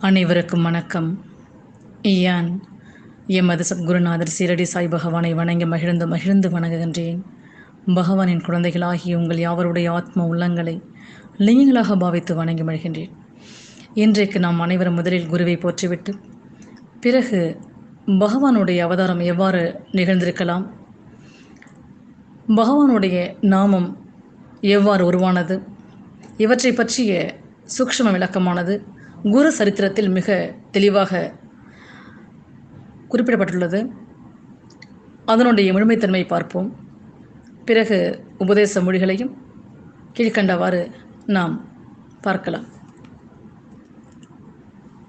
அனைவருக்கும் வணக்கம். இயான் எமது சத்குருநாதர் சீரடி சாய் பகவானை வணங்கி மகிழ்ந்து மகிழ்ந்து வணங்குகின்றேன். பகவானின் குழந்தைகளாகிய உங்கள் யாவருடைய ஆத்ம உள்ளங்களை லிங்கங்களாக பாவித்து வணங்கி மகிழ்கின்றேன். இன்றைக்கு நாம் அனைவரும் முதலில் குருவை போற்றிவிட்டு பிறகு பகவானுடைய அவதாரம் எவ்வாறு நிகழ்ந்திருக்கலாம்? பகவானுடைய நாமம் எவ்வாறு உருவானது? இவற்றை பற்றிய சூக்ஷ்ம விளக்கமானது குரு சரித்திரத்தில் மிக தெளிவாக குறிப்பிடப்பட்டுள்ளது. அதனுடைய முழுமைத்தன்மை பார்ப்போம். பிறகு உபதேச மொழிகளையும் கீழ்கண்டவாறு நாம் பார்க்கலாம்.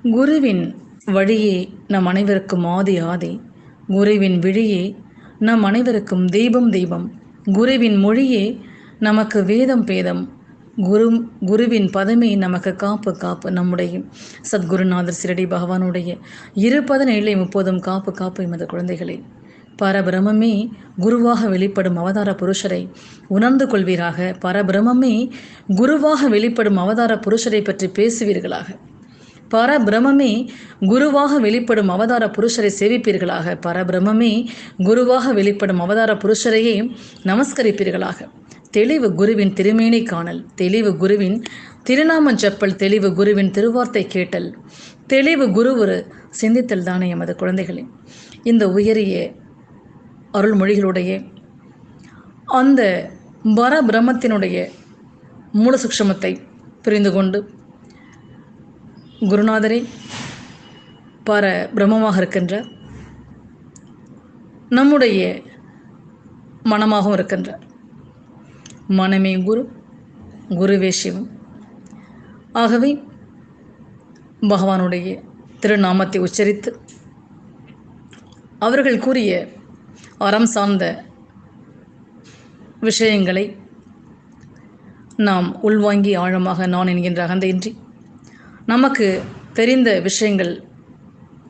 குருவின் வழியே நம் அனைவருக்கும் ஆதி ஆதி. குருவின் விழியே நம் அனைவருக்கும் தெய்வம் தெய்வம். குருவின் மொழியே நமக்கு வேதம் பேதம். குரு குருவின் பதமே நமக்கு காப்பு காப்பு நம்முடைய சத்குருநாதர் சிரடி பகவானுடைய இருபதன் ஏழை முப்பதும் காப்பு காப்பு எமது குழந்தைகளே. பரபிரமமே குருவாக வெளிப்படும் அவதார புருஷரை உணர்ந்து கொள்வீராக. பரபிரமமே குருவாக வெளிப்படும் அவதார புருஷரை பற்றி பேசுவீர்களாக. பரபிரமே குருவாக வெளிப்படும் அவதார புருஷரை சேவிப்பீர்களாக. பரபிரமே குருவாக வெளிப்படும் அவதார புருஷரையே நமஸ்கரிப்பீர்களாக. தெளிவு குருவின் திருமேனி காணல் தெளிவு குருவின் திருநாம ஜப்பல் தெளிவு குருவின் திருவார்த்தை கேட்டல். தெளிவு குரு ஒரு சிந்தித்தல் தானே எமது குழந்தைகளே. இந்த உயரிய அருள்மொழிகளுடைய அந்த பரபிரமத்தினுடைய மூல சுக்ஷமத்தை புரிந்து கொண்டு குருநாதரே பர பிரம்மமாக இருக்கின்றார் நம்முடைய மனமாகவும் இருக்கின்றார் மனமே குரு குருவே சிவம். ஆகவே பகவானுடைய திருநாமத்தை உச்சரித்து அவர்கள் கூறிய அறம் சார்ந்த விஷயங்களை நாம் உள்வாங்கி ஆழமாக நான் என்கின்ற அகந்தையின்றி நமக்கு தெரிந்த விஷயங்கள்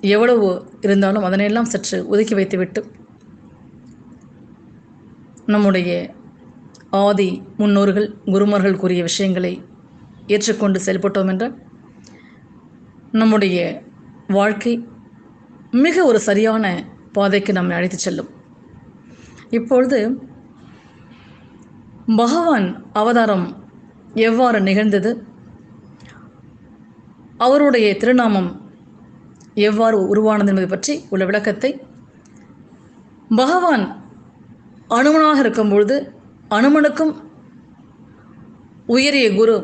எவ்வளவு இருந்தாலும் அதனையெல்லாம் சற்று ஒதுக்கி வைத்துவிட்டு நம்முடைய ஆதி முன்னோர்கள் குருமார்கள் கூறிய விஷயங்களை ஏற்றுக்கொண்டு செயல்பட்டோம் என்றால் நம்முடைய வாழ்க்கை மிக ஒரு சரியான பாதைக்கு நம்மை அழைத்து செல்லும். இப்பொழுது பகவான் அவதாரம் எவ்வாறு நிகழ்ந்தது? அவருடைய திருநாமம் எவ்வாறு உருவானது என்பது பற்றி உள்ள விளக்கத்தை பகவான் அனுமனாக இருக்கும் பொழுது அனுமனுக்கும் உயரிய குரு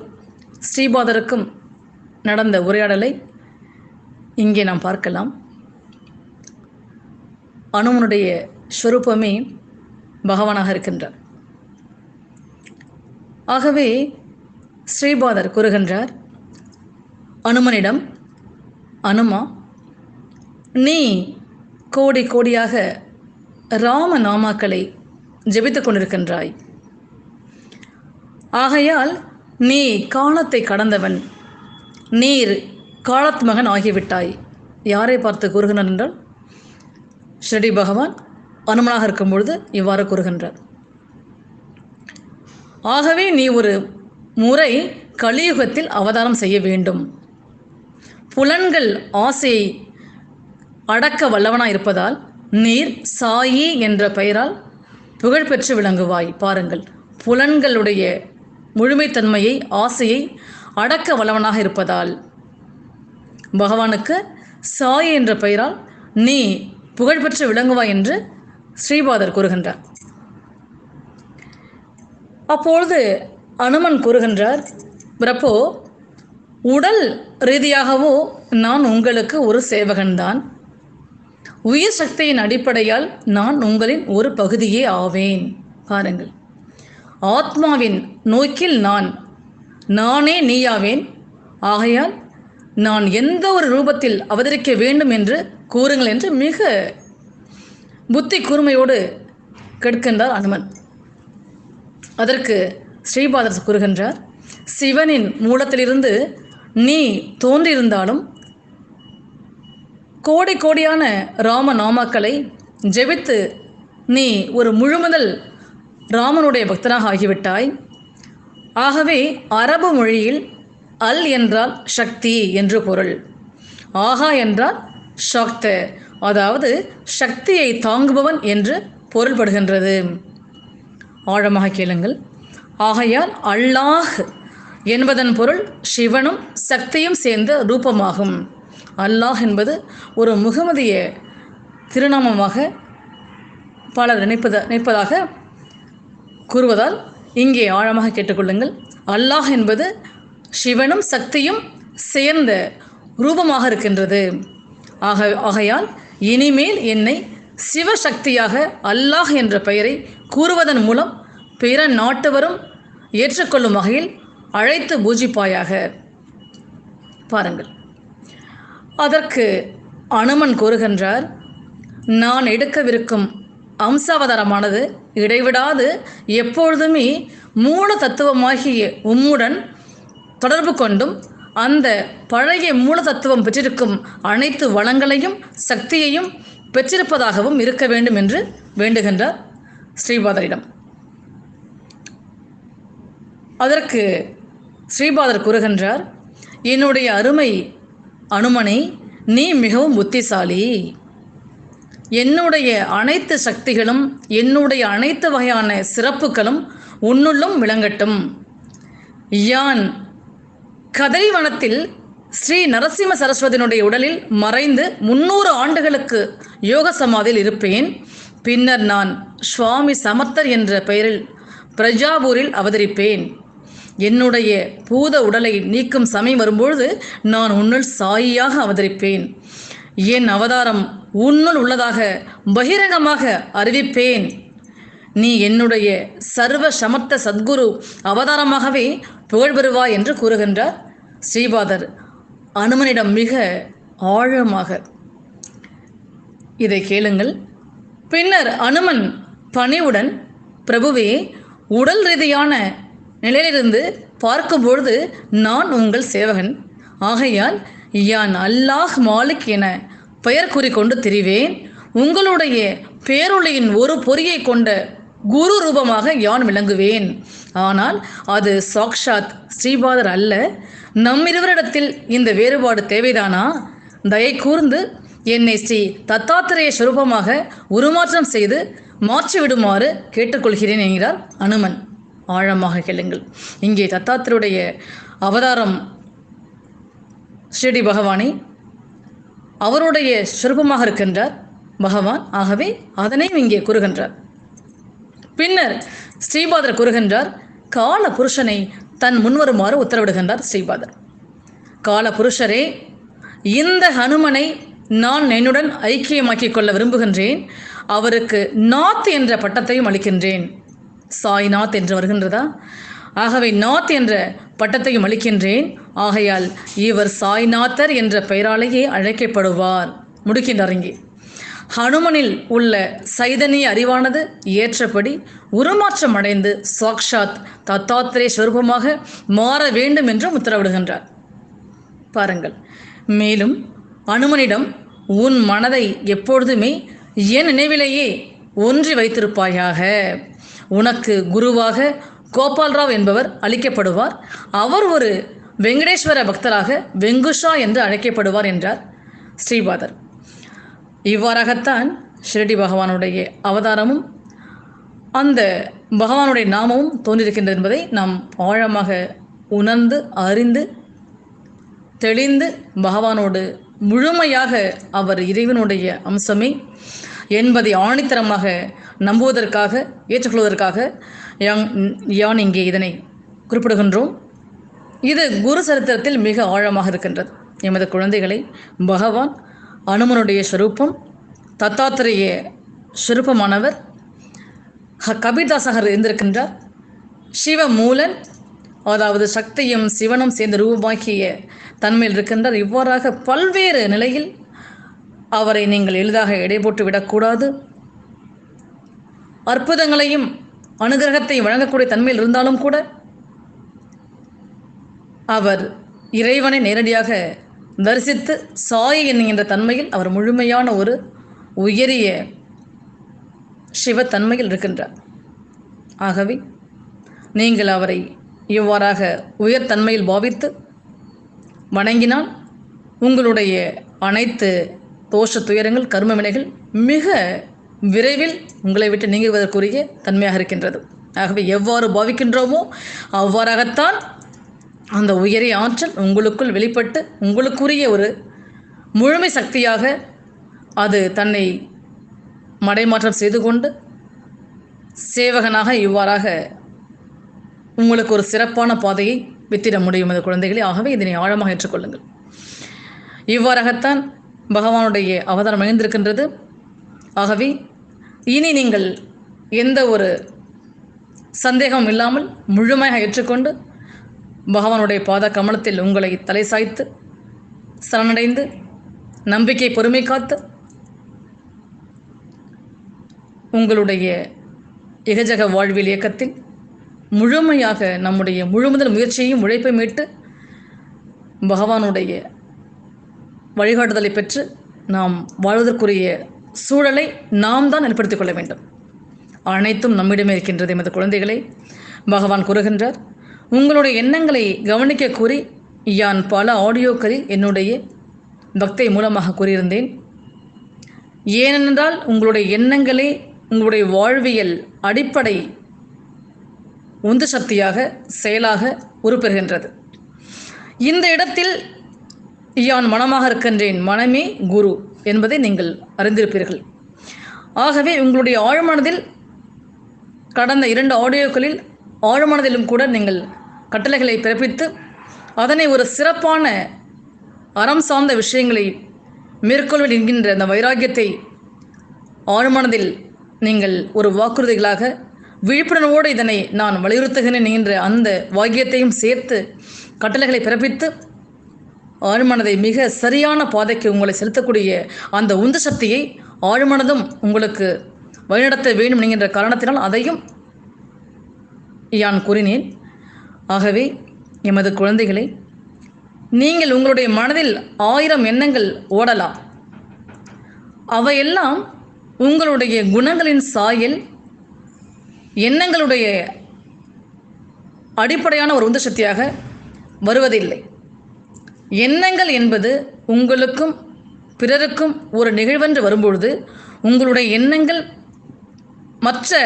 ஸ்ரீபாதருக்கும் நடந்த உரையாடலை இங்கே நாம் பார்க்கலாம். அனுமனுடைய ஸ்வரூபமே பகவானாக இருக்கின்றார். ஆகவே ஸ்ரீபாதர் கூறுகின்றார் அனுமனிடம் அனுமா நீ கோடி கோடியாக ராம நாமாக்களை ஜெபித்து கொண்டிருக்கின்றாய். ஆகையால் நீ காலத்தை கடந்தவன் நீர் காலத் மகன் ஆகிவிட்டாய். யாரை பார்த்து கூறுகிறார் என்றால் ஸ்ரீ பகவான் அனுமனாக இருக்கும் பொழுது இவ்வாறு கூறுகின்றார். ஆகவே நீ ஒரு முறை கலியுகத்தில் அவதாரம் செய்ய வேண்டும். புலன்கள் ஆசையை அடக்க வல்லவனாக இருப்பதால் நீர் சாயி என்ற பெயரால் புகழ்பெற்று விளங்குவாய். பாருங்கள் புலன்களுடைய முழுமைத்தன்மையை ஆசையை அடக்க வல்லவனாக இருப்பதால். பகவானுக்கு சாயி என்ற பெயரால் நீ புகழ்பெற்று விளங்குவாய் என்று ஸ்ரீபாதர் கூறுகின்றார். அப்பொழுது அனுமன் கூறுகின்றார் பிரப்போ உடல் ரீதியாகவோ நான் உங்களுக்கு ஒரு சேவகன்தான். உயிர் சக்தியின் அடிப்படையால் நான் உங்களின் ஒரு பகுதியே ஆவேன். பாருங்கள். ஆத்மாவின் நோக்கில் நான் நானே நீயாவேன். ஆகையால் நான் எந்த ஒரு ரூபத்தில் அவதரிக்க வேண்டும் என்று கூறுங்கள் என்று மிக புத்தி கூர்மையோடு கேட்கின்றார் அனுமன். அதற்கு ஸ்ரீபாதர் கூறுகின்றார் சிவனின் மூலத்திலிருந்து நீ தோன்றியிருந்தாலும் கோடி கோடியான ராம நாமாக்களை ஜெபித்து நீ ஒரு முழுமுதல் ராமனுடைய பக்தனாக ஆகிவிட்டாய். ஆகவே அரபு மொழியில் அல் என்றால் சக்தி என்று பொருள். ஆகா என்றால் சக்த அதாவது சக்தியை தாங்குபவன் என்று பொருள்படுகின்றது. ஆழமாக கேளுங்கள். ஆகையால் அல்லாஹ் என்பதன் பொருள் சிவனும் சக்தியும் சேர்ந்த ரூபமாகும். அல்லாஹ் என்பது ஒரு முகமதிய திருநாமமாக பலர் நினைப்பத நினைப்பதாக கூறுவதால் இங்கே ஆழமாக கேட்டுக்கொள்ளுங்கள். அல்லாஹ் என்பது சிவனும் சக்தியும் சேர்ந்த ரூபமாக இருக்கின்றது. ஆக ஆகையால் இனிமேல் என்னை சிவசக்தியாக அல்லாஹ் என்ற பெயரை கூறுவதன் மூலம் பிற நாட்டவரும் ஏற்றுக்கொள்ளும் வகையில் அழைத்து பூஜிப்பாயாக. பாருங்கள். அதற்கு அனுமன் கூறுகின்றார் நான் எடுக்கவிருக்கும் அம்சாவதாரமானது இடைவிடாது. எப்பொழுதுமே மூல தத்துவமாகிய உம்முடன் தொடர்பு கொண்டும் அந்த பழைய மூல தத்துவம் பெற்றிருக்கும் அனைத்து வளங்களையும் சக்தியையும் பெற்றிருப்பதாகவும் இருக்க வேண்டும் என்று வேண்டுகின்றார் ஸ்ரீபாதரிடம். அதற்கு ஸ்ரீபாதர் கூறுகின்றார் என்னுடைய அருமை அனுமனை நீ மிகவும் புத்திசாலி. என்னுடைய அனைத்து சக்திகளும் என்னுடைய அனைத்து வகையான சிறப்புகளும் உன்னுள்ளும் விளங்கட்டும். யான் கதிரிவனத்தில் ஸ்ரீ நரசிம்ம சரஸ்வதியினுடைய உடலில் மறைந்து முன்னூறு ஆண்டுகளுக்கு யோக சமாதியில் இருப்பேன். பின்னர் நான் சுவாமி சமர்த்தர் என்ற பெயரில் பிரஜாபூரில் அவதரிப்பேன். என்னுடைய பூத உடலை நீக்கும் சமயம் வரும்பொழுது நான் உன்னுள் சாயியாக அவதரிப்பேன். என் அவதாரம் உன்னுள் உள்ளதாக பகிரங்கமாக அறிவிப்பேன். நீ என்னுடைய சர்வ சமர்த்த சத்குரு அவதாரமாகவே புகழ் பெறுவாய் என்று கூறுகின்றார் ஸ்ரீபாதர். அனுமனிடம் மிக ஆழமாக. இதை கேளுங்கள். பின்னர் அனுமன் பணிவுடன் பிரபுவே உடல் ரீதியான நிலையிலிருந்து பார்க்கும்பொழுது நான் உங்கள் சேவகன். ஆகையால் யான் அல்லாஹ் மாலிக் என பெயர் கூறிக்கொண்டு திரிவேன். உங்களுடைய பேரொளியின் ஒரு பொறியை கொண்ட குரு ரூபமாக யான் விளங்குவேன். ஆனால் அது சாக்ஷாத் ஸ்ரீபாதர் அல்ல. நம்மிருவரிடத்தில் இந்த வேறுபாடு தேவைதானா? தயை கூர்ந்து என்னை ஸ்ரீ தத்தாத்திரேய ஸ்வரூபமாக உருமாற்றம் செய்து மாற்றிவிடுமாறு கேட்டுக்கொள்கிறேன் என்கிறார் அனுமன். ஆழமாக கேளுங்கள். இங்கே தத்தாத்திரையுடைய அவதாரம் ஸ்ரீடி பகவானை அவருடைய சொருபமாக இருக்கின்றார். பகவான் ஆகவே அதனையும் இங்கே கூறுகின்றார். பின்னர் ஸ்ரீபாதர் கூறுகின்றார் கால புருஷனை தன் முன்வருமாறு உத்தரவிடுகின்றார் ஸ்ரீபாதர். கால புருஷரே இந்த ஹனுமனை நான் என்னுடன் ஐக்கியமாக்கிக் கொள்ள விரும்புகின்றேன். அவருக்கு நாத் என்ற பட்டத்தையும் அளிக்கின்றேன். சாய்நாத் என்று வருகின்றதா? ஆகவே நாத் என்ற பட்டத்தையும் அளிக்கின்றேன். ஆகையால் இவர் சாய்நாத்தர் என்ற பெயராலேயே அழைக்கப்படுவார். முடிக்கின்றார் இங்கே. ஹனுமனில் உள்ள சைதன்ய அறிவானது ஏற்றபடி உருமாற்றம் அடைந்து சாக்ஷாத் தத்தாத்திரே ஸ்வரூபமாக மாற வேண்டும் என்றும் உத்தரவிடுகின்றார். பாருங்கள். மேலும் அனுமனிடம் உன் மனதை எப்பொழுதுமே என் நினைவிலேயே ஒன்றி வைத்திருப்பாயாக. உனக்கு குருவாக கோபால்ராவ் என்பவர் அளிக்கப்படுவார். அவர் ஒரு வெங்கடேஸ்வர பக்தராக வெங்குஷா என்று அழைக்கப்படுவார் என்றார் ஸ்ரீபாதர். இவ்வாறாகத்தான் ஷிரடி பகவானுடைய அவதாரமும் அந்த பகவானுடைய நாமமும் தோன்றியிருக்கின்றது என்பதை நாம் ஆழமாக உணர்ந்து அறிந்து தெளிந்து பகவானோடு முழுமையாக அவர் இறைவனுடைய அம்சமே என்பதை ஆணித்தரமாக நம்புவதற்காக ஏற்றுக்கொள்வதற்காக யாங் யான் இங்கே இதனை குறிப்பிடுகின்றோம். இது குரு சரித்திரத்தில் மிக ஆழமாக இருக்கின்றது. எமது குழந்தைகளை பகவான் அனுமனுடைய ஸ்வரூபம் தத்தாத்திரேய ஸ்வரூபமானவர் ஹ- இருந்திருக்கின்றார். சிவமூலன் அதாவது சக்தியும் சிவனும் சேர்ந்து ரூபமாக்கிய தன்மையில் இருக்கின்றார். இவ்வாறாக பல்வேறு நிலையில் அவரை நீங்கள் எளிதாக எடை போட்டு விடக்கூடாது. அற்புதங்களையும் அனுகிரகத்தையும் வழங்கக்கூடிய தன்மையில் இருந்தாலும் கூட அவர் இறைவனை நேரடியாக தரிசித்து சாய் என்கின்ற தன்மையில் அவர் முழுமையான ஒரு உயரிய சிவத்தன்மையில் இருக்கின்றார். ஆகவே நீங்கள் அவரை இவ்வாறாக உயர்தன்மையில் பாவித்து வணங்கினால் உங்களுடைய அனைத்து தோஷ துயரங்கள் கர்ம வினைகள் மிக விரைவில் உங்களை விட்டு நீங்குவதற்குரிய தன்மையாக இருக்கின்றது. ஆகவே எவ்வாறு பாவிக்கின்றோமோ அவ்வாறாகத்தான் அந்த உயரிய ஆற்றல் உங்களுக்குள் வெளிப்பட்டு உங்களுக்குரிய ஒரு முழுமை சக்தியாக அது தன்னை மடைமாற்றம் செய்து கொண்டு சேவகனாக இவ்வாறாக உங்களுக்கு ஒரு சிறப்பான பாதையை வித்திட முடியும் அந்த குழந்தைகளே ஆகவே இதனை ஆழமாக ஏற்றுக்கொள்ளுங்கள். இவ்வாறாகத்தான் பகவானுடைய அவதாரம் அமைந்திருக்கின்றது ஆகவே இனி நீங்கள் எந்த ஒரு சந்தேகமும் இல்லாமல் முழுமையாக ஏற்றுக்கொண்டு பகவானுடைய பாத கமலத்தில் உங்களை தலை சாய்த்து சரணடைந்து நம்பிக்கை பொறுமை காத்து உங்களுடைய எகஜக வாழ்வியல் இயக்கத்தில் முழுமையாக நம்முடைய முழுமுதல் முயற்சியையும் உழைப்பை மீட்டு பகவானுடைய வழிகாட்டுதலை பெற்று நாம் வாழ்வதற்குரிய சூழலை நாம் தான் ஏற்படுத்திக் கொள்ள வேண்டும். அனைத்தும் நம்மிடமே இருக்கின்றது எமது குழந்தைகளை. பகவான் கூறுகின்றார் உங்களுடைய எண்ணங்களை கவனிக்க கூறி யான் பல ஆடியோக்களில் என்னுடைய பக்தை மூலமாக கூறியிருந்தேன். ஏனென்றால் உங்களுடைய எண்ணங்களே உங்களுடைய வாழ்வியல் அடிப்படை உந்து சக்தியாக செயலாக உருப்பெறுகின்றது. இந்த இடத்தில் யான் மனமாக இருக்கின்றேன். மனமே குரு. என்பதை நீங்கள் அறிந்திருப்பீர்கள். ஆகவே உங்களுடைய ஆழ்மனதில் கடந்த இரண்டு ஆடியோக்களில் ஆழ்மனதிலும் கூட நீங்கள் கட்டளைகளை பிறப்பித்து அதனை ஒரு சிறப்பான அறம் சார்ந்த விஷயங்களை மேற்கொள்வது என்கின்ற அந்த வைராக்கியத்தை ஆழ்மனதில் நீங்கள் ஒரு வாக்குறுதிகளாக விழிப்புணர்வோடு இதனை நான் வலியுறுத்துகிறேன் என்கின்ற அந்த வாக்கியத்தையும் சேர்த்து கட்டளைகளை பிறப்பித்து ஆழ்மனதை மிக சரியான பாதைக்கு உங்களை செலுத்தக்கூடிய அந்த உந்து சக்தியை ஆழ்மனதும் உங்களுக்கு வழிநடத்த வேண்டும் என்கின்ற காரணத்தினால் அதையும் யான் கூறினேன். ஆகவே எமது குழந்தைகளை நீங்கள் உங்களுடைய மனதில் ஆயிரம் எண்ணங்கள் ஓடலாம். அவையெல்லாம் உங்களுடைய குணங்களின் சாயல் எண்ணங்களுடைய அடிப்படையான ஒரு உந்து சக்தியாக வருவதில்லை. எண்ணங்கள் என்பது உங்களுக்கும் பிறருக்கும் ஒரு நிகழ்வென்று வரும்பொழுது உங்களுடைய எண்ணங்கள் மற்ற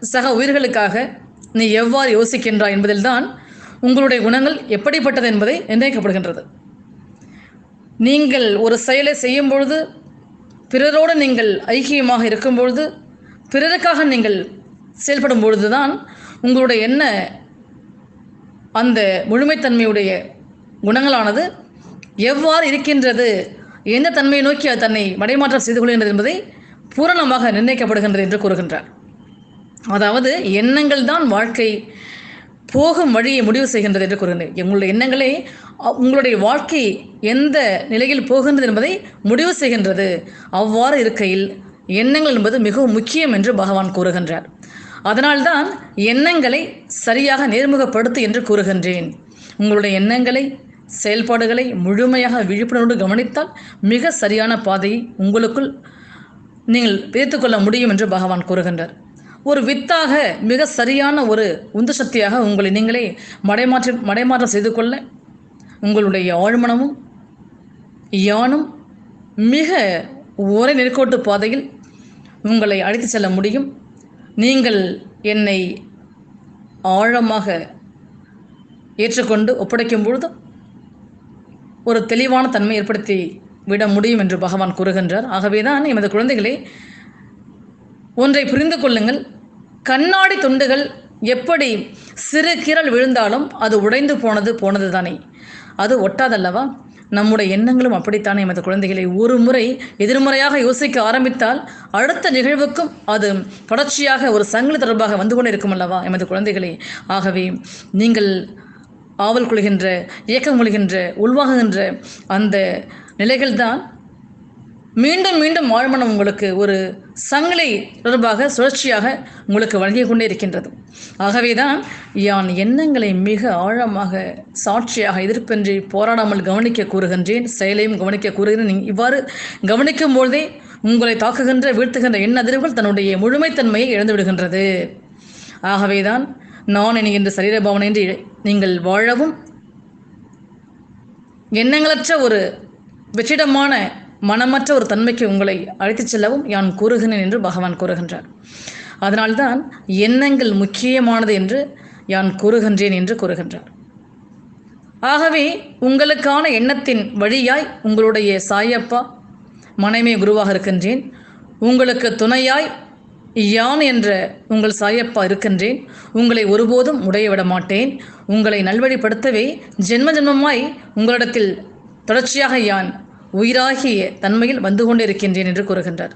சக உயிர்களுக்காக நீ எவ்வாறு யோசிக்கின்றாய் என்பதில்தான் உங்களுடைய குணங்கள் எப்படிப்பட்டது என்பதை நிர்ணயிக்கப்படுகின்றது. நீங்கள் ஒரு செயலை செய்யும் பொழுது பிறரோடு நீங்கள் ஐக்கியமாக இருக்கும் பொழுது பிறருக்காக நீங்கள் செயல்படும் பொழுது தான் உங்களுடைய என்ன அந்த முழுமைத்தன்மையுடைய குணங்களானது எவ்வாறு இருக்கின்றது? எந்த தன்மையை நோக்கி அது தன்னை மடைமாற்றம் செய்து கொள்கின்றது என்பதை பூரணமாக நிர்ணயிக்கப்படுகின்றது என்று கூறுகின்றார். அதாவது எண்ணங்கள் தான் வாழ்க்கை போகும் வழியை முடிவு செய்கின்றது என்று கூறுகின்றேன் உங்களுடைய எண்ணங்களே அ- உங்களுடைய வாழ்க்கை எந்த நிலையில் போகின்றது என்பதை முடிவு செய்கின்றது. அவ்வாறு இருக்கையில் எண்ணங்கள் என்பது மிகவும் முக்கியம் என்று பகவான் கூறுகின்றார். அதனால்தான் எண்ணங்களை சரியாக நேர்முகப்படுத்து என்று கூறுகின்றேன். உங்களுடைய எண்ணங்களை செயல்பாடுகளை முழுமையாக விழிப்புணர்வோடு கவனித்தால் மிக சரியான பாதையை உங்களுக்குள் நீங்கள் வைத்துக்கொள்ள முடியும் என்று பகவான் கூறுகின்றார். ஒரு வித்தாக மிக சரியான ஒரு உந்து சக்தியாக உங்களை நீங்களே மடைமாற்றி மடைமாற்றம் செய்து கொள்ள உங்களுடைய ஆழ்மனமும் யானும் மிக ஒரே நெருக்கோட்டு பாதையில் உங்களை அழைத்து செல்ல முடியும். நீங்கள் என்னை ஆழமாக ஏற்றுக்கொண்டு ஒப்படைக்கும் பொழுது ஒரு தெளிவான தன்மை ஏற்படுத்தி விட முடியும் என்று பகவான் கூறுகின்றார். ஆகவேதான் எமது குழந்தைகளே ஒன்றை புரிந்து கொள்ளுங்கள். கண்ணாடி துண்டுகள் எப்படி சிறு கீரல் விழுந்தாலும் அது உடைந்து போனது போனது தானே அது ஒட்டாதல்லவா? நம்முடைய எண்ணங்களும் அப்படித்தானே எமது குழந்தைகளை. ஒரு முறை எதிர்மறையாக யோசிக்க ஆரம்பித்தால் அடுத்த நிகழ்வுக்கும் அது தொடர்ச்சியாக ஒரு சங்கிலி தொடர்பாக வந்து கொண்டே இருக்கும் அல்லவா எமது குழந்தைகளே? ஆகவே நீங்கள் ஆவல் கொள்கின்ற இயக்கம் கொள்கின்ற உள்வாகுகின்ற அந்த நிலைகள்தான் மீண்டும் மீண்டும் ஆழ்மனம் உங்களுக்கு ஒரு சங்கிலி தொடர்பாக சுழற்சியாக உங்களுக்கு வழங்கி கொண்டே இருக்கின்றது. ஆகவேதான் யான் எண்ணங்களை மிக ஆழமாக சாட்சியாக எதிர்ப்பின்றி போராடாமல் கவனிக்க கூறுகின்றேன் செயலையும் கவனிக்க கூறுகிறேன். நீ- இவ்வாறு கவனிக்கும் பொழுதே உங்களை தாக்குகின்ற வீழ்த்துகின்ற எண்ண அதிர்வுகள் தன்னுடைய முழுமைத்தன்மையை இழந்து விடுகின்றது. ஆகவேதான் நான் என்கின்ற சரீர பவனின்றி நீங்கள் வாழவும். எண்ணங்களற்ற ஒரு வெற்றிடமான மனமற்ற ஒரு தன்மைக்கு உங்களை அழைத்துச் செல்லவும் யான் கூறுகிறேன் என்று பகவான் கூறுகின்றார். அதனால்தான் எண்ணங்கள் முக்கியமானது என்று யான் கூறுகின்றேன் என்று கூறுகின்றார். ஆகவே உங்களுக்கான எண்ணத்தின் வழியாய் உங்களுடைய சாயப்பா மனைமே குருவாக இருக்கின்றேன். உங்களுக்கு துணையாய் யான் என்ற உங்கள் சாயப்பா இருக்கின்றேன். உங்களை ஒருபோதும் உடைய விட மாட்டேன். உங்களை நல்வழிப்படுத்தவே ஜென்ம ஜென்மமாய் உங்களிடத்தில் தொடர்ச்சியாக யான் உயிராகிய தன்மையில் வந்து கொண்டே இருக்கின்றேன் என்று கூறுகின்றார்.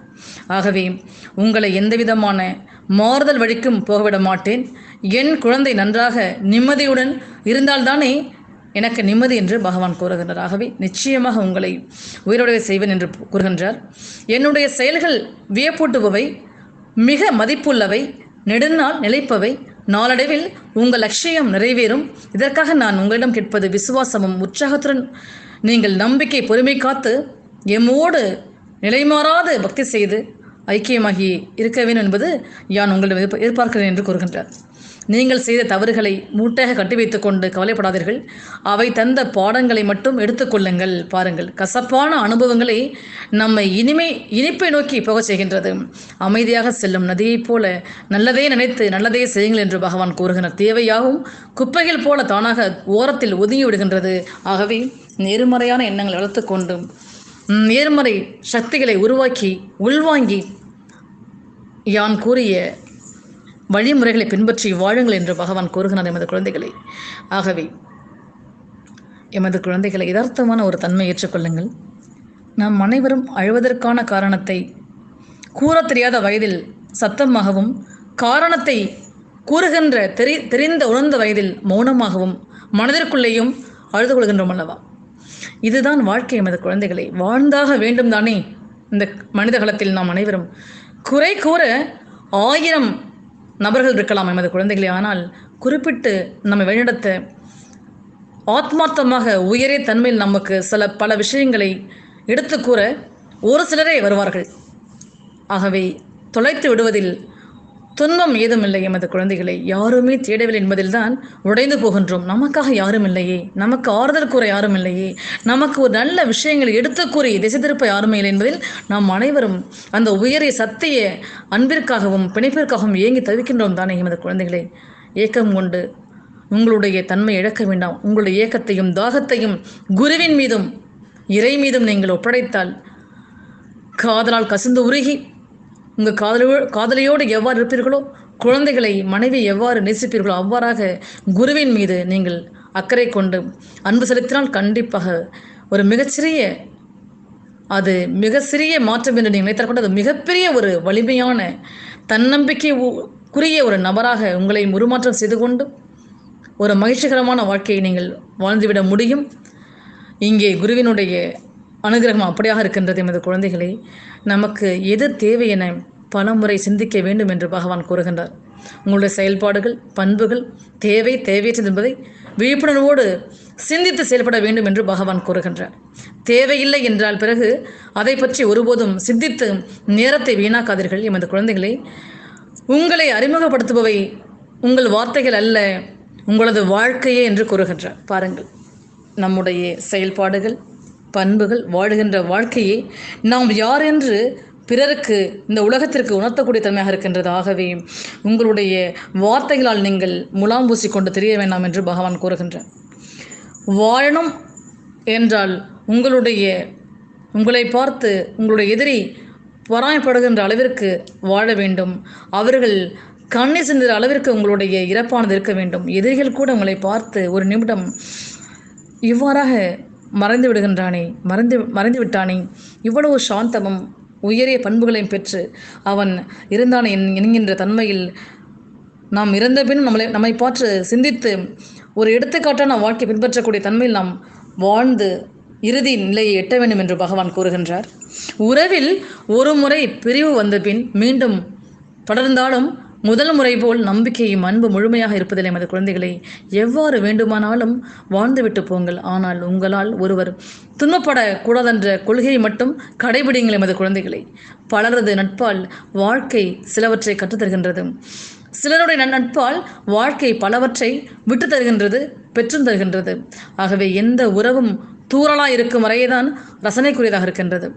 ஆகவே உங்களை எந்தவிதமான மாறுதல் வழிக்கும் போகவிட மாட்டேன். என் குழந்தை நன்றாக நிம்மதியுடன் இருந்தால்தானே எனக்கு நிம்மதி என்று பகவான் கூறுகின்றார். ஆகவே நிச்சயமாக உங்களை உயிரோடவே செய்வேன் என்று கூறுகின்றார். என்னுடைய செயல்கள் வியப்பூட்டுபவை. மிக மதிப்புள்ளவை நெடுநாள் நிலைப்பவை. நாளடைவில் உங்கள் லட்சியம் நிறைவேறும். இதற்காக நான் உங்களிடம் கேட்பது விசுவாசமும் உற்சாகத்துடன் நீங்கள் நம்பிக்கை பொறுமை காத்து எம்மோடு நிலைமாறாது பக்தி செய்து ஐக்கியமாகி இருக்க வேண்டும் என்பது யான் உங்களிடம் எதிர்பார்க்கிறேன் என்று கூறுகின்றார். நீங்கள் செய்த தவறுகளை மூட்டையாக கட்டி வைத்துக்கொண்டு கவலைப்படாதீர்கள். அவை தந்த பாடங்களை மட்டும் எடுத்துக்கொள்ளுங்கள் பாருங்கள் கசப்பான அனுபவங்களை நம்மை இனிமை இனிப்பை நோக்கி போகச் செய்கின்றது. அமைதியாக செல்லும் நதியைப் போல நல்லதே நினைத்து நல்லதே செய்யுங்கள் என்று பகவான் கூறுகிறார் தேவையாகவும் குப்பைகள் போல தானாக ஓரத்தில் ஒதுங்கி விடுகின்றது. ஆகவே நேர்மறையான எண்ணங்களை வளர்த்துக்கொண்டும் நேர்மறை சக்திகளை உருவாக்கி உள்வாங்கி யான் கூறிய வழிமுறைகளை பின்பற்றி வாழுங்கள் என்று பகவான் கூறுகிறார் எமது குழந்தைகளை. ஆகவே எமது குழந்தைகளை யதார்த்தமான ஒரு தன்மை ஏற்றுக்கொள்ளுங்கள். நாம் அனைவரும் அழுவதற்கான காரணத்தை கூற தெரியாத வயதில் சத்தமாகவும் காரணத்தை கூறுகின்ற தெரி தெரிந்த உணர்ந்த வயதில் மௌனமாகவும் மனதிற்குள்ளேயும் அழுது கொள்கின்றோம் அல்லவா? இதுதான் வாழ்க்கை எமது குழந்தைகளை. வாழ்ந்தாக வேண்டும் தானே இந்த மனித காலத்தில் நாம் அனைவரும். குறை கூற ஆயிரம் நபர்கள் இருக்கலாம் எமது குழந்தைகளே. ஆனால் குறிப்பிட்டு நம்மை வழிநடத்த ஆத்மார்த்தமாக உயரே தன்மையில் நமக்கு சில பல விஷயங்களை எடுத்து கூற ஒரு சிலரே வருவார்கள். ஆகவே தொலைத்து விடுவதில் துன்பம் ஏதும் இல்லை எமது குழந்தைகளை. யாருமே தேடவில்லை என்பதில்தான் உடைந்து போகின்றோம். நமக்காக யாரும் இல்லையே. நமக்கு ஆறுதல் கூற யாரும் இல்லையே. நமக்கு ஒரு நல்ல விஷயங்களை எடுத்து கூறி திசை திருப்ப யாருமே இல்லை என்பதில் நாம் அனைவரும் அந்த உயரிய சத்திய அன்பிற்காகவும் பிணைப்பிற்காகவும் ஏங்கி தவிக்கின்றோம் தானே எமது குழந்தைகளை. ஏக்கம் கொண்டு உங்களுடைய தன்மை இழக்க வேண்டாம். உங்களுடைய ஏக்கத்தையும் தாகத்தையும் குருவின் மீதும் இறை மீதும் நீங்கள் ஒப்படைத்தால் காதலால் கசிந்து உருகி உங்கள் காதலோ காதலியோடு எவ்வாறு இருப்பீர்களோ குழந்தைகளை மனைவி எவ்வாறு நேசிப்பீர்களோ அவ்வாறாக குருவின் மீது நீங்கள் அக்கறை கொண்டு அன்பு செலுத்தினால் கண்டிப்பாக ஒரு மிகச்சிறிய அது மிக சிறிய மாற்றம் என்று நீங்கள் நினைத்தால் கூட அது மிகப்பெரிய ஒரு வலிமையான தன்னம்பிக்கை உ- குரிய ஒரு நபராக உங்களை உருமாற்றம் செய்து கொண்டு ஒரு மகிழ்ச்சிகரமான வாழ்க்கையை நீங்கள் வாழ்ந்துவிட முடியும். இங்கே குருவினுடைய அனுகிரகம் அப்படியாக இருக்கின்றது எமது குழந்தைகளை. நமக்கு எது தேவை என பலமுறை சிந்திக்க வேண்டும் என்று பகவான் கூறுகின்றார். உங்களுடைய செயல்பாடுகள் பண்புகள் தேவை தேவையற்றது என்பதை விழிப்புணர்வோடு சிந்தித்து செயல்பட வேண்டும் என்று பகவான் கூறுகின்றார். தேவையில்லை என்றால் பிறகு அதை பற்றி ஒருபோதும் சிந்தித்து நேரத்தை வீணாக்காதீர்கள் எமது குழந்தைகளை. உங்களை அறிமுகப்படுத்துபவை உங்கள் வார்த்தைகள் அல்ல உங்களது வாழ்க்கையே என்று கூறுகின்றார். பாருங்கள் நம்முடைய செயல்பாடுகள் பண்புகள் வாழுகின்ற வாழ்க்கையை நாம் யார் என்று பிறருக்கு இந்த உலகத்திற்கு உணர்த்தக்கூடிய தன்மையாக இருக்கின்றது ஆகவே உங்களுடைய வார்த்தைகளால் நீங்கள் முலாம் பூசிக்கொண்டு தெரிய வேண்டாம் என்று பகவான் கூறுகின்றார். வாழணும் என்றால் உங்களுடைய உங்களை பார்த்து உங்களுடைய எதிரி பொறாமைப்படுகின்ற அளவிற்கு வாழ வேண்டும். அவர்கள் கண்ணை சிந்துகிற அளவிற்கு உங்களுடைய இறப்பானது இருக்க வேண்டும். எதிரிகள் கூட உங்களை பார்த்து ஒரு நிமிடம் இவ்வாறாக மறைந்து விடுகின்றானே மறைந்து மறைந்து விட்டானே. இவ்வளவு சாந்தமும் உயரிய பண்புகளையும் பெற்று அவன் இருந்தான் என்- என்கின்ற தன்மையில் நாம் இறந்த பின் நம்மளை நம்மை பார்த்து சிந்தித்து ஒரு எடுத்துக்காட்டான வாழ்க்கை பின்பற்றக்கூடிய தன்மையில் நாம் வாழ்ந்து இறுதி நிலையை எட்ட வேண்டும் என்று பகவான் கூறுகின்றார். உறவில் ஒரு முறை பிரிவு வந்த பின் மீண்டும் தொடர்ந்தாலும் முதல் முறை போல் நம்பிக்கையும் அன்பு முழுமையாக இருப்பதில்லை எமது குழந்தைகளை எவ்வாறு வேண்டுமானாலும் வாழ்ந்துவிட்டு போங்கள். ஆனால் உங்களால் ஒருவர் துன்பப்படக்கூடாதென்ற கொள்கையை மட்டும் கடைபிடிங்கள் எமது குழந்தைகளை. பலரது நட்பால் வாழ்க்கை சிலவற்றை கற்றுத்தருகின்றது. சிலருடைய நன் நட்பால் வாழ்க்கை பலவற்றை விட்டு தருகின்றது பெற்றும் தருகின்றது. ஆகவே எந்த உறவும் தூறலாய் இருக்கும் வரையேதான் ரசனைக்குரியதாக இருக்கின்றது.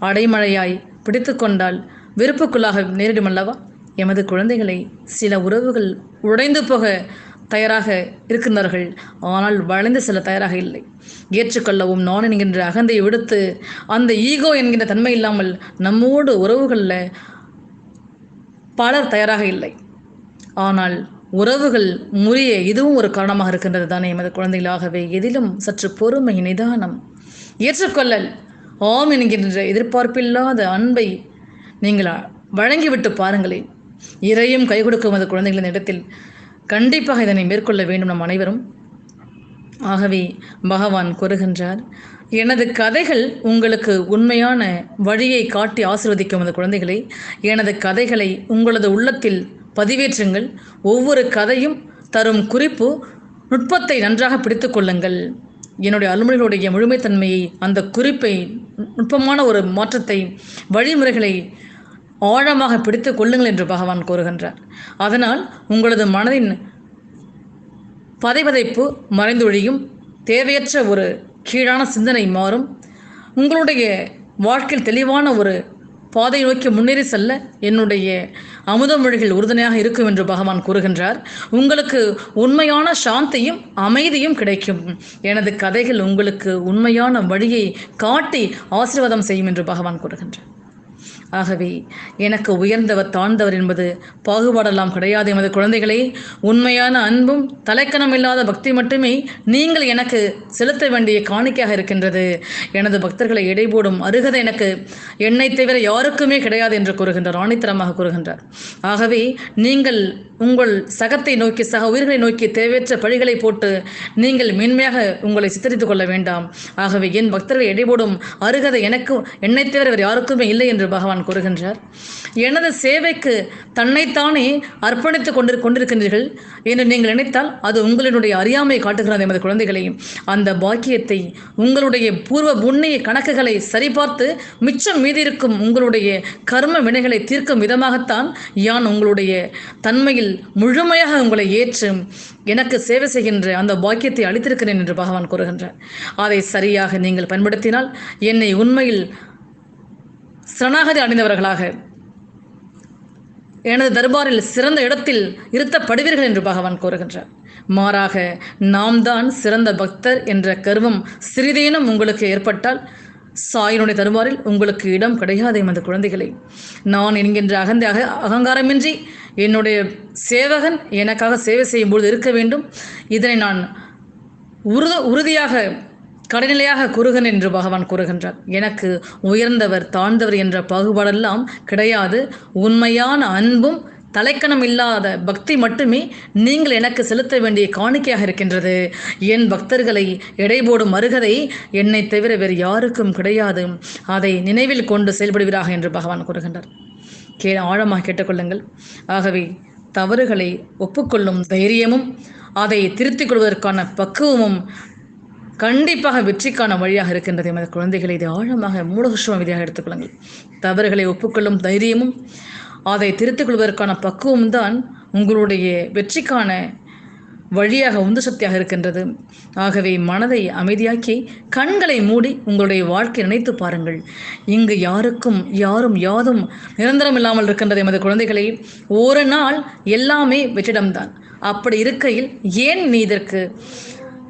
அடைமழையாய் பிடித்து கொண்டால் வெறுப்புக்குள்ளாக நேரிடும் அல்லவா எமது குழந்தைகளை சில உறவுகள் உடைந்து போக தயாராக இருக்கின்றார்கள். ஆனால் வளைந்து செல்ல தயாராக இல்லை. ஏற்றுக்கொள்ளவும் நான் என்கின்ற அகந்தையை விடுத்து அந்த ஈகோ என்கின்ற தன்மை இல்லாமல் நம்மோடு உறவுகளில் பலர் தயாராக இல்லை. ஆனால் உறவுகள் முறிய இதுவும் ஒரு காரணமாக இருக்கின்றது தானே எமது குழந்தைகளாகவே. எதிலும் சற்று பொறுமை நிதானம் ஏற்றுக்கொள்ளல் ஆம் என்கின்ற எதிர்பார்ப்பில்லாத அன்பை நீங்கள் வழங்கிவிட்டு பாருங்களேன். இறையும் கை கொடுக்கும் அந்த குழந்தைகளின் இடத்தில் கண்டிப்பாக இதனை மேற்கொள்ள வேண்டும் நம் அனைவரும். ஆகவே பகவான் கூறுகின்றார் எனது கதைகள் உங்களுக்கு உண்மையான வழியை காட்டி ஆசிர்வதிக்கும் அந்த குழந்தைகளை. எனது கதைகளை உங்களது உள்ளத்தில் பதிவேற்றுங்கள். ஒவ்வொரு கதையும் தரும் குறிப்பு நுட்பத்தை நன்றாக பிடித்து கொள்ளுங்கள். என்னுடைய அலுவலர்களுடைய முழுமைத்தன்மையை அந்த குறிப்பை நுட்பமான ஒரு மாற்றத்தை வழிமுறைகளை ஆழமாக பிடித்து கொள்ளுங்கள் என்று பகவான் கூறுகின்றார். அதனால் உங்களது மனதின் பதைபதைப்பு மறைந்தொழியும் தேவையற்ற ஒரு கீழான சிந்தனை மாறும். உங்களுடைய வாழ்க்கையில் தெளிவான ஒரு பாதை நோக்கி முன்னேறி செல்ல என்னுடைய அமுத மொழிகள் உறுதுணையாக இருக்கும் என்று பகவான் கூறுகின்றார். உங்களுக்கு உண்மையான சாந்தியும் அமைதியும் கிடைக்கும். எனது கதைகள் உங்களுக்கு உண்மையான வழியை காட்டி ஆசீர்வாதம் செய்யும் என்று பகவான் கூறுகின்றார். ஆகவே எனக்கு உயர்ந்தவர் தாழ்ந்தவர் என்பது பாகுபாடெல்லாம் கிடையாது எமது குழந்தைகளே. உண்மையான அன்பும் தலைக்கணம் இல்லாத பக்தி மட்டுமே நீங்கள் எனக்கு செலுத்த வேண்டிய காணிக்கையாக இருக்கின்றது. எனது பக்தர்களை இடைபோடும் அருகதை எனக்கு என்னை தவிர யாருக்குமே கிடையாது என்று கூறுகின்றார் ஆணித்தரமாக கூறுகின்றார். ஆகவே நீங்கள் உங்கள் சகத்தை நோக்கி சக உயிர்களை நோக்கி தேவையற்ற பழிகளை போட்டு நீங்கள் மேன்மையாக உங்களை சித்தரித்துக் கொள்ள வேண்டாம். ஆகவே என் பக்தர்களை இடைபோடும் அருகதை எனக்கு என்னை தவிர யாருக்குமே இல்லை என்று பகவான் கூறுகின்றார். எனது சேவைக்கு தன்னைத்தானே அர்ப்பணித்துக் கொண்டு கொண்டிருக்கின்றீர்கள் என்று நீங்கள் நினைத்தால் அது உங்களினுடைய அறியாமையை காட்டுகிறது எமது குழந்தைகளையும் அந்த பாக்கியத்தை உங்களுடைய பூர்வ புண்ணிய கணக்குகளை சரிபார்த்து மிச்சம் மீதி இருக்கும் உங்களுடைய கர்ம வினைகளை தீர்க்கும் விதமாகத்தான் யான் உங்களுடைய தன்மையில் முழுமையாக உங்களை ஏற்று எனக்கு சேவை செய்கின்ற அந்த பாக்கியத்தை அளித்திருக்கிறேன் என்று பகவான் கூறுகின்றார். அதை சரியாக நீங்கள் பயன்படுத்தினால் என்னை உண்மையில் சரணாகதி அடைந்தவர்களாக. எனது தர்பாரில் சிறந்த இடத்தில் இருத்தப்படுவீர்கள் என்று பகவான் கூறுகின்றார். மாறாக நாம் தான் சிறந்த பக்தர் என்ற கர்வம் சிறிதேனும் உங்களுக்கு ஏற்பட்டால் சாயினுடைய தருவாரில் உங்களுக்கு இடம் கிடையாது எமது குழந்தைகளை. நான் என்கின்ற அகந்த அக அகங்காரமின்றி என்னுடைய சேவகன் எனக்காக சேவை செய்யும் பொழுது இருக்க வேண்டும். இதனை நான் உறுத உறுதியாக கடைநிலையாக குறுகன் என்று பகவான் கூறுகின்றார். எனக்கு உயர்ந்தவர் தாழ்ந்தவர் என்ற பாகுபாடெல்லாம் கிடையாது. உண்மையான அன்பும் தலைக்கணம் இல்லாத பக்தி மட்டுமே நீங்கள் எனக்கு செலுத்த வேண்டிய காணிக்கையாக இருக்கின்றது. என் பக்தர்களை எடைபோடும் அருகதை என்னை தவிர வேறு யாருக்கும் கிடையாது. அதை நினைவில் கொண்டு செயல்படுவீராக என்று பகவான் கூறுகின்றார். கே ஆழமாக கேட்டுக்கொள்ளுங்கள். ஆகவே தவறுகளை ஒப்புக்கொள்ளும் தைரியமும் அதை திருத்திக் கொள்வதற்கான பக்குவமும் கண்டிப்பாக வெற்றிக்கான வழியாக இருக்கின்றது எமது குழந்தைகளை. இதை ஆழமாக மூலகுஷ்ம விதியாக எடுத்துக்கொள்ளுங்கள். தவறுகளை ஒப்புக்கொள்ளும் தைரியமும் அதை திருத்திக் கொள்வதற்கான பக்குவம் தான் உங்களுடைய வெற்றிக்கான வழியாக உந்து சக்தியாக இருக்கின்றது. ஆகவே மனதை அமைதியாக்கி கண்களை மூடி உங்களுடைய வாழ்க்கை நினைத்து பாருங்கள். இங்கு யாருக்கும் யாரும் யாதும் நிரந்தரம் இல்லாமல் இருக்கின்றது எமது குழந்தைகளை. ஒரு நாள் எல்லாமே வெற்றிடம்தான். அப்படி இருக்கையில் ஏன் நீ இதற்கு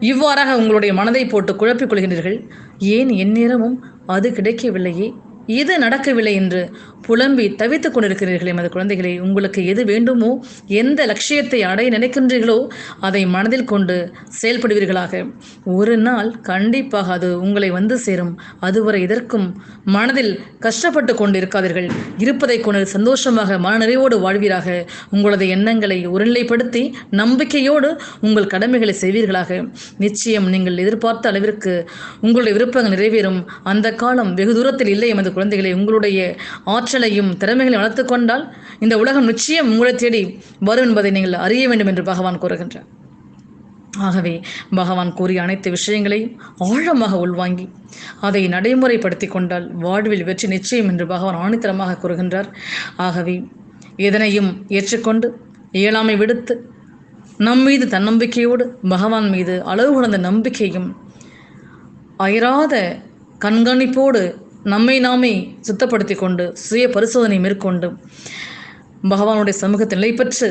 இவ்வாறாக உங்களுடைய மனதை போட்டு குழப்பிக் கொள்கின்றீர்கள். ஏன் எந்நேரமும் அது கிடைக்கவில்லையே? இது நடக்கவில்லை என்று புலம்பி தவித்துக் கொண்டிருக்கிறீர்கள் எமது குழந்தைகளை. உங்களுக்கு எது வேண்டுமோ எந்த லட்சியத்தை அடைய நினைக்கின்றீர்களோ அதை மனதில் கொண்டு செயல்படுவீர்களாக. ஒரு நாள் கண்டிப்பாக அது உங்களை வந்து சேரும். அதுவரை இதற்கும் மனதில் கஷ்டப்பட்டு கொண்டு இருக்காதீர்கள் இருப்பதை கொண்டு சந்தோஷமாக மனநிறைவோடு வாழ்வீராக. உங்களது எண்ணங்களை ஒருநிலைப்படுத்தி நம்பிக்கையோடு உங்கள் கடமைகளை செய்வீர்களாக. நிச்சயம் நீங்கள் எதிர்பார்த்த அளவிற்கு உங்களுடைய விருப்பங்கள் நிறைவேறும். அந்த காலம் வெகு தூரத்தில் இல்லை எமது குழந்தைகளை. உங்களுடைய ஆத் ஆற்றலையும் திறமைகளையும் வளர்த்து கொண்டால் இந்த உலகம் நிச்சயம் உங்களை தேடி வரும் என்பதை நீங்கள் அறிய வேண்டும் என்று பகவான் கூறுகின்றார். ஆகவே பகவான் கூறிய அனைத்து விஷயங்களையும் ஆழமாக உள்வாங்கி அதை நடைமுறைப்படுத்தி கொண்டால் வாழ்வில் வெற்றி நிச்சயம் என்று பகவான் ஆணித்தரமாக கூறுகின்றார். ஆகவே எதனையும் ஏற்றுக்கொண்டு இயலாமை விடுத்து நம் மீது தன்னம்பிக்கையோடு பகவான் மீது அளவு கடந்த நம்பிக்கையும் அயராத கண்காணிப்போடு நம்மை நாமே சுத்தப்படுத்தி கொண்டு சுய பரிசோதனை மேற்கொண்டு பகவானுடைய சமூகத்தில் நிலை பெற்று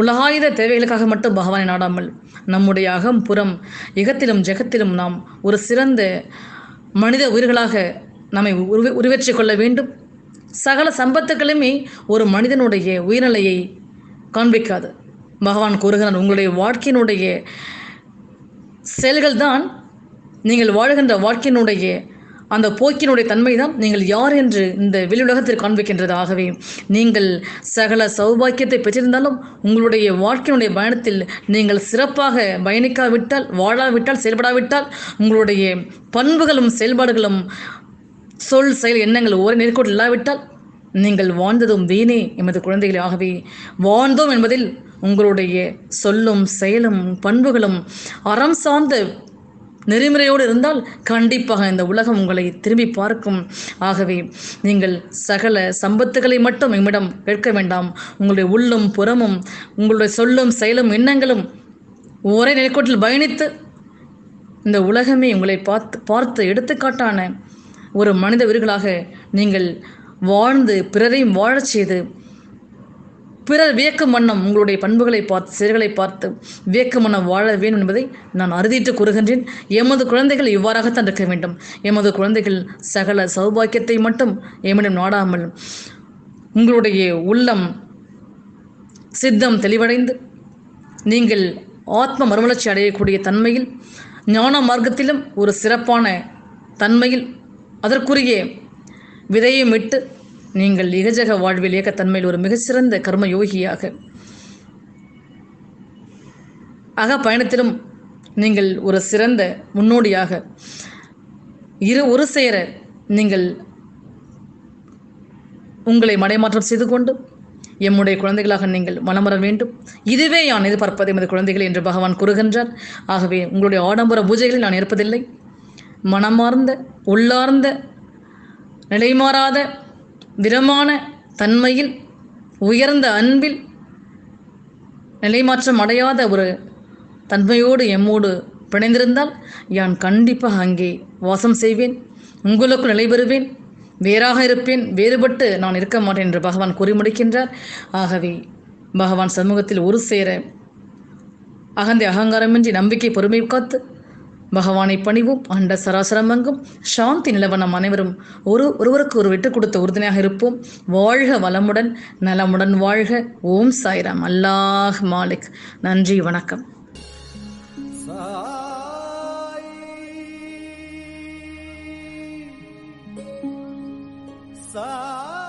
உலகாயுத தேவைகளுக்காக மட்டும் பகவானை நாடாமல் நம்முடைய அகம் புறம் இகத்திலும் ஜெகத்திலும் நாம் ஒரு சிறந்த மனித உயிர்களாக நம்மை உருவ உருவேற்றிக் கொள்ள வேண்டும். சகல சம்பத்துக்களுமே ஒரு மனிதனுடைய உயிர்நிலையை காண்பிக்காது. பகவான் கூறுகிறான் உங்களுடைய வாழ்க்கையினுடைய செயல்கள்தான் நீங்கள் வாழ்கின்ற வாழ்க்கையினுடைய அந்த போக்கினுடைய தன்மை தான் நீங்கள் யார் என்று இந்த வெளியுலகத்தில் காண்பிக்கின்றது ஆகவே நீங்கள் சகல சௌபாக்கியத்தை பெற்றிருந்தாலும் உங்களுடைய வாழ்க்கையினுடைய பயணத்தில் நீங்கள் சிறப்பாக பயணிக்காவிட்டால் வாழாவிட்டால் செயல்படாவிட்டால் உங்களுடைய பண்புகளும் செயல்பாடுகளும் சொல் செயல் எண்ணங்கள் ஒரே நேர்கோட்டில் இல்லாவிட்டால் நீங்கள் வாழ்ந்ததும் வீணே எமது குழந்தைகளே. ஆகவே வாழ்ந்தோம் என்பதில் உங்களுடைய சொல்லும் செயலும் பண்புகளும் அறம் சார்ந்த நெறிமுறையோடு இருந்தால் கண்டிப்பாக இந்த உலகம் உங்களை திரும்பி பார்க்கும். ஆகவே நீங்கள் சகல சம்பத்துகளை மட்டும் எம்மிடம் கேட்க வேண்டாம். உங்களுடைய உள்ளும் புறமும் உங்களுடைய சொல்லும் செயலும் எண்ணங்களும் ஒரே நிலைக்கோட்டில் பயணித்து இந்த உலகமே உங்களை பார்த்து பார்த்து எடுத்துக்காட்டான ஒரு மனித உயிர்களாக நீங்கள் வாழ்ந்து பிறரையும் வாழச் செய்து பிறர் வியக்கும் வண்ணம் உங்களுடைய பண்புகளை பார்த்து செயல்களை பார்த்து வியக்கும் வண்ணம் வாழ வேண்டும் என்பதை நான் அறுதிட்டு கூறுகின்றேன். எமது குழந்தைகள் இவ்வாறாகத்தான் இருக்க வேண்டும். எமது குழந்தைகள் சகல சௌபாக்கியத்தை மட்டும் எம்மிடம் நாடாமல் உங்களுடைய உள்ளம் சித்தம் தெளிவடைந்து நீங்கள் ஆத்ம மறுமலர்ச்சி அடையக்கூடிய தன்மையில் ஞான மார்க்கத்திலும் ஒரு சிறப்பான தன்மையில் அதற்குரிய விதையும் விட்டு நீங்கள் இகஜக வாழ்வில் இயக்கத்தன்மையில் ஒரு மிகச்சிறந்த கர்ம யோகியாக அக பயணத்திலும் நீங்கள் ஒரு சிறந்த முன்னோடியாக. இரு ஒரு சேர நீங்கள் உங்களை மடைமாற்றம் செய்து கொண்டு எம்முடைய குழந்தைகளாக நீங்கள் மனமர வேண்டும். இதுவே நான் எதிர்பார்ப்பது? எமது குழந்தைகள் என்று பகவான் கூறுகின்றார். ஆகவே உங்களுடைய ஆடம்பர பூஜைகளில் நான் இருப்பதில்லை. மனமார்ந்த உள்ளார்ந்த நிலைமாறாத விரமான தன்மையில் உயர்ந்த அன்பில் நிலைமாற்றம் அடையாத ஒரு தன்மையோடு எம்மோடு பிணைந்திருந்தால் யான் கண்டிப்பாக அங்கே வாசம் செய்வேன் உங்களுக்கு நிலைபெறுவேன் வேறாக இருப்பேன் வேறுபட்டு நான் இருக்க மாட்டேன் என்று பகவான் கூறி முடிக்கின்றார் ஆகவே பகவான் சமூகத்தில் ஒரு சேர அகந்தை அகங்காரமின்றி நம்பிக்கை பொறுமை காத்து பகவானை பணிவோம் அண்ட சராசரமங்கும் சாந்தி நிலவ நம் அனைவரும் ஒரு ஒருவருக்கு ஒரு விட்டு கொடுத்த உறுதுணையாக இருப்போம். வாழ்க வளமுடன் நலமுடன் வாழ்க. ஓம் சாய்ராம். அல்லாஹ் மாலிக். நன்றி வணக்கம்.